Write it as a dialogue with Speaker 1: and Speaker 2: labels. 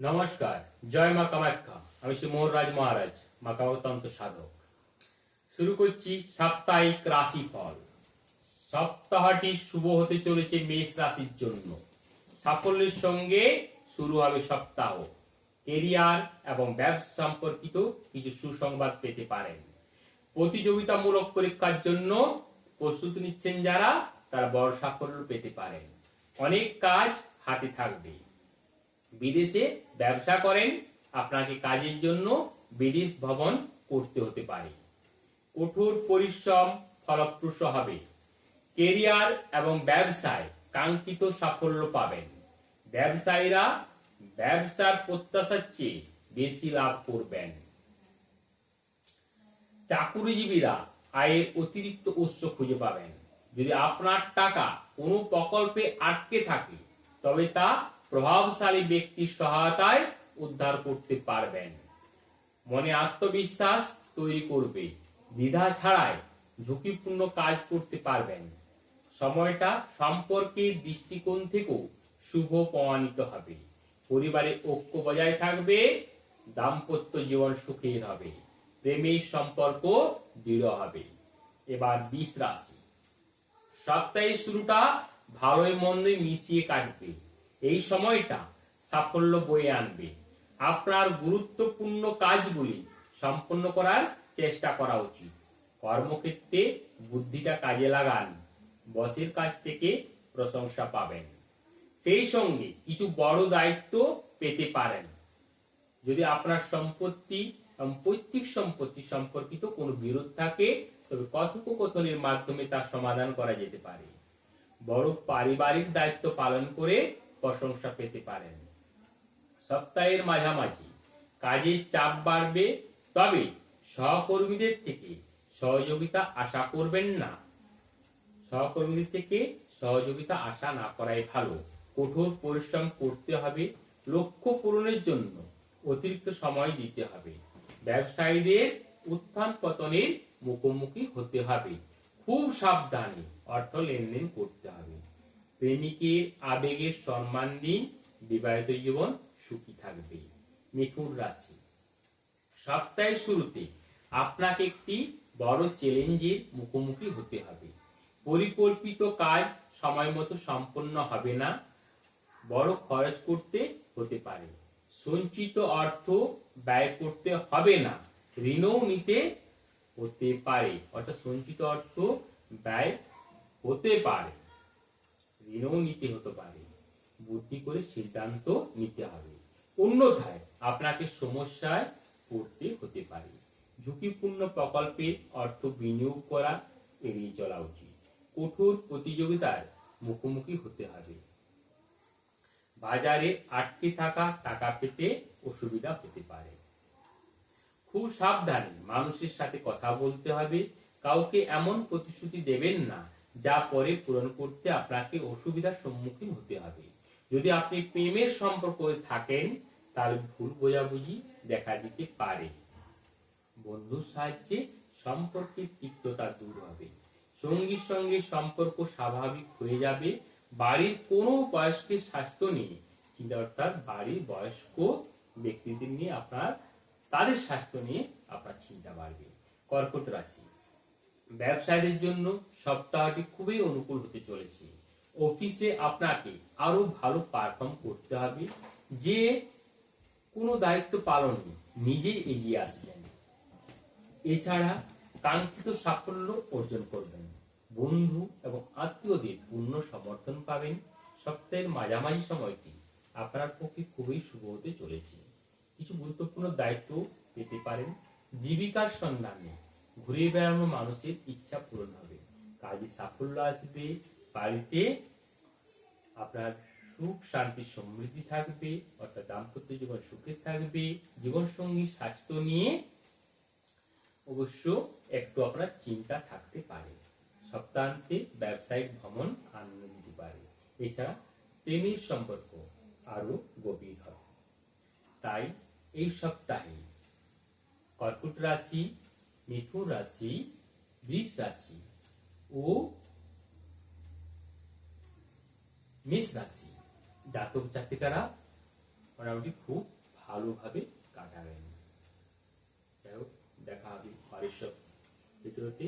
Speaker 1: নমস্কার, জয় মা কামাখ্যা। আমি শ্রী মোহনরাজ মহারাজ, মা কামাখ্যা সাধক। শুরু করছি সাপ্তাহিক রাশি ফল সপ্তাহটি শুভ হতে চলেছে মেষ রাশির জন্য। সাফল্যের সঙ্গে শুরু হবে সপ্তাহ। কেরিয়ার এবং ব্যবসা সম্পর্কিত কিছু সুসংবাদ পেতে পারেন। প্রতিযোগিতামূলক পরীক্ষার জন্য প্রস্তুতি নিচ্ছেন যারা, তারা বড় সাফল্য পেতে পারেন। অনেক কাজ হাতে থাকবে। বিদেশে ব্যবসা করেন, আপনাকে কাজের জন্য বিদেশ ভ্রমণ করতে হতে পারে। কঠোর পরিশ্রম ফলপ্রসূ হবে। কেরিয়ার এবং ব্যবসায় কাঙ্ক্ষিত সাফল্য পাবেন। ব্যবসায়ীরা ব্যবসার প্রত্যাশার চেয়ে বেশি লাভ করবেন। চাকুরিজীবীরা আয়ের অতিরিক্ত উৎস খুঁজে পাবেন। যদি আপনার টাকা কোনো প্রকল্পে আটকে থাকে, তবে তা প্রভাবশালী ব্যক্তির সহায়তায় উদ্ধার করতে পারবেন। মনে আত্মবিশ্বাস তৈরি করবে। দ্বিধা ছাড়াই ঝুঁকিপূর্ণ কাজ করতে পারবেন। সময়টা সম্পর্কের দৃষ্টিকোণ থেকেও শুভ প্রমাণিত হবে। পরিবারে ঐক্য বজায় থাকবে, দাম্পত্য জীবন সুখের হবে, প্রেমের সম্পর্ক দৃঢ় হবে। এবার বিষ রাশি। সপ্তাহের শুরুটা ভালোই মন্দই মিশিয়ে কাটবে। এই সময়টা সাফল্য বয়ে আনবে। আপনার গুরুত্বপূর্ণ কাজগুলি সম্পন্ন করার চেষ্টা করা উচিত। কর্মক্ষেত্রে বুদ্ধিটা কাজে লাগান। বসের কাছ থেকে প্রশংসা পাবেন। সেই সঙ্গে কিছু বড় দায়িত্ব পেতে পারেন। যদি আপনার সম্পত্তি পৈতৃক সম্পত্তি সম্পর্কিত কোনো বিরোধ থাকে, তবে কথোপকথনের মাধ্যমে তার সমাধান করা যেতে পারে। বড় পারিবারিক দায়িত্ব পালন করে প্রশংসা পেতে পারেন। সপ্তাহের মাঝামাঝি কাজের চাপ বাড়বে, তবে সহকর্মীদের থেকে সহযোগিতা আশা করবেন না। সহকর্মীদের থেকে সহযোগিতা আশা না করাই ভালো। কঠোর পরিশ্রম করতে হবে, লক্ষ্য পূরণের জন্য অতিরিক্ত সময় দিতে হবে। ব্যবসায়ীদের উত্থান পতনের মুখোমুখি হতে হবে। খুব সাবধানে অর্থ লেনদেন করতে প্রেমিকের আবেগের সম্মান দিন বিবাহিত জীবন সুখী থাকবে। মিথুন রাশি। সপ্তাহের শুরুতে আপনাকে একটি বড় চ্যালেঞ্জের মুখোমুখি হতে হবে। পরিকল্পিত কাজ সময় মতো সম্পন্ন হবে না। বড় খরচ করতে হতে পারে। সঞ্চিত অর্থ ব্যয় করতে হবে না। ঋণও নিতে হতে পারে। অর্থাৎ সঞ্চিত অর্থ ব্যয় হতে পারে। ঋণও নিতে হতে পারে। বুদ্ধি করে সিদ্ধান্ত নিতে হবে। অন্যথায় আপনাকে সমস্যায় পড়তে হতে পারে। ঝুঁকিপূর্ণ প্রকল্পে অর্থ বিনিয়োগ করা এড়িয়ে চলা উচিত। কঠোর প্রতিযোগিতার মুখোমুখি হতে হবে। বাজারে আটকে থাকা টাকা পেতে অসুবিধা হতে পারে। খুব সাবধানে মানুষের সাথে কথা বলতে হবে। কাউকে এমন প্রতিশ্রুতি দেবেন না যা পরে পূরণ করতে আপনাকে অসুবিধার সম্মুখীন হতে হবে। যদি আপনি প্রেমের সম্পর্কে থাকেন, তাহলে ভুল বোঝাবুঝি দেখা দিতে পারে। বন্ধুর সাহায্যে সম্পর্কের তিক্ততা দূর হবে। সঙ্গীর সঙ্গে সম্পর্ক স্বাভাবিক হয়ে যাবে। বাড়ির কোনো বয়স্কের স্বাস্থ্য নিয়ে চিন্তা অর্থাৎ বাড়ির বয়স্ক ব্যক্তিদের নিয়ে আপনার, তাদের স্বাস্থ্য নিয়ে আপনার চিন্তা বাড়বে। কর্কট রাশি। ব্যবসায়ীদের জন্য সপ্তাহটি খুবই অনুকূল হতে চলেছে। অফিসে আপনাকে আরও ভালো পারফর্ম করতে হবে। যে কোনো দায়িত্ব পালনে নিজেই এগিয়ে আসবেন। এছাড়া কাঙ্ক্ষিত সাফল্য অর্জন করবেন। বন্ধু এবং আত্মীয়দের পূর্ণ সমর্থন পাবেন। সপ্তাহের মাঝামাঝি সময়টি আপনার পক্ষে খুবই শুভ হতে চলেছে। কিছু গুরুত্বপূর্ণ দায়িত্ব পেতে পারেন। জীবিকার সন্ধানে ঘুরে বেড়ানো মানুষের ইচ্ছা পূরণ হবে। কাজে সাফল্য আসবে, বাড়িতে আপনার সুখ, শান্তি, সমৃদ্ধি থাকবে, অর্থাৎ দাম্পত্য জীবন সুখে থাকবে, জীবনসঙ্গী, স্বাস্থ্য নিয়ে অবশ্য একটু আপনার চিন্তা থাকতে পারে। সপ্তাহান্তে ব্যবসায়িক ভ্রমণ আনন্দ দিতে পারে। এছাড়া প্রেমের সম্পর্ক আরও গভীর হবে। তাই এই সপ্তাহে কর্কট রাশি মিথুন রাশি বৃষ রাশি ও মেষ রাশি জাতক জাতিকারা মোটামুটি খুব ভালোভাবে কাটাবেন। দেখা হবে পরের সব ভিডিওতে।